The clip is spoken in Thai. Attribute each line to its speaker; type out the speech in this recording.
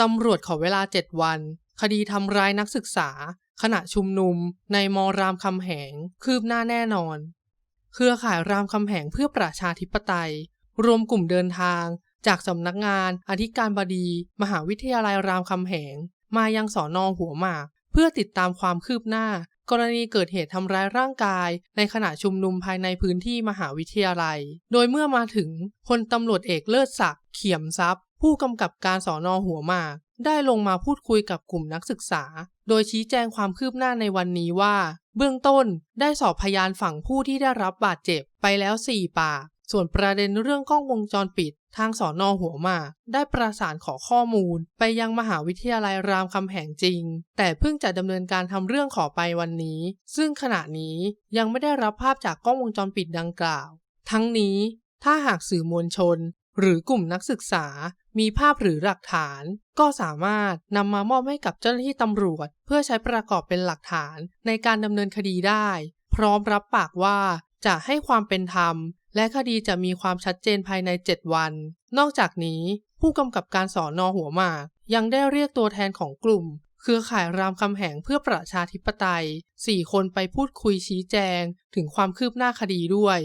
Speaker 1: ตำรวจขอเวลา 7 วัน คดีทำร้ายนักศึกษา ขณะชุมนุม ในมรามคำแหง คืบหน้าแน่นอน เครือข่ายรามคำแหงเพื่อประชาธิปไตย รวมกลุ่มเดินทาง จากสำนักงาน อธิการบดี มหาวิทยาลัยรามคำแหง มายังสอนอหัวหมาก เพื่อติดตามความคืบหน้า กรณีเกิดเหตุทำร้ายร่างกาย ในขณะชุมนุมภายในพื้นที่มหาวิทยาลัย โดยเมื่อมาถึงพลตำรวจเอกเลิศศักดิ์เขียมทรัพย์ ผู้กำกับการสอนอหัวหมาก ได้ลงมาพูดคุยกับกลุ่มนักศึกษา โดยชี้แจงความคืบหน้าในวันนี้ว่า เบื้องต้นได้สอบพยานฝั่งผู้ที่ได้รับบาดเจ็บไปแล้ว 4 ปาก ส่วนประเด็นเรื่องกล้องวงจรปิด ทางสอนอหัวหมากได้ประสานขอข้อมูล ไปยังมหาวิทยาลัยรามคำแหงจริง แต่เพิ่งจะดำเนินการทำเรื่องขอไปวันนี้ ซึ่งขณะนี้ยังไม่ได้รับภาพจากกล้องวงจรปิดดังกล่าว ทั้งนี้ ถ้าหากสื่อมวลชน หรือกลุ่มนักศึกษา มีภาพหรือหลักฐาน ก็สามารถนำมามอบให้กับเจ้าหน้าที่ตำรวจ เพื่อใช้ประกอบเป็นหลักฐานในการดำเนินคดีได้ พร้อมรับปากว่าจะให้ความเป็นธรรม และคดีจะมีความชัดเจนภายใน 7 วัน นอกจากนี้ ผู้กำกับการสอนอหัวหมาก ยังได้เรียกตัวแทนของกลุ่ม เครือข่ายรามคำแหงเพื่อประชาธิปไตย 4 คนไปพูดคุยชี้แจง ถึงความคืบหน้าคดีด้วย